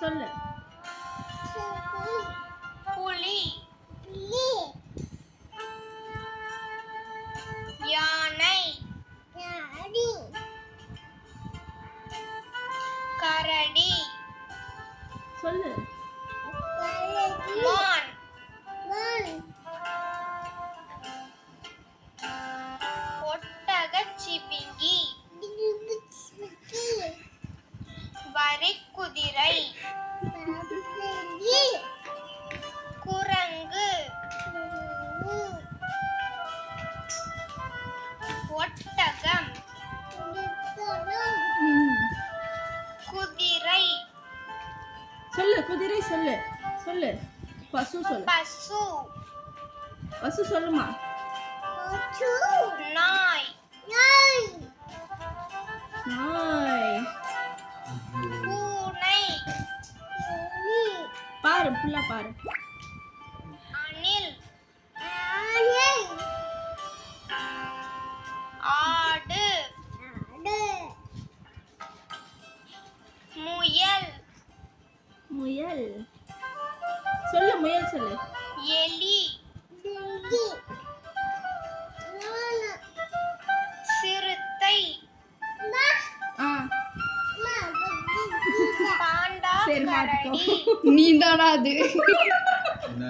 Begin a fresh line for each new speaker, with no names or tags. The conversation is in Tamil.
சொல்லு.
புலி. யானை. கரடி.
சொல்லு.
வரிக்குதிரை குரங்கு. ஒட்டகம். குதிரை.
சொல்லு குதிரை சொல்லு சொல்லு. பசு சொல்லு.
பசு.
பசு சொல்லுமா?
நாய். பூனை
பாரு ஃபுல்லா பாரு.
அணில் ஆடு. முயல்.
முயல். சொல்லு முயல் சொல்லு.
எலி.
சரி மாட்டிக்கோ
நீ தானா அது?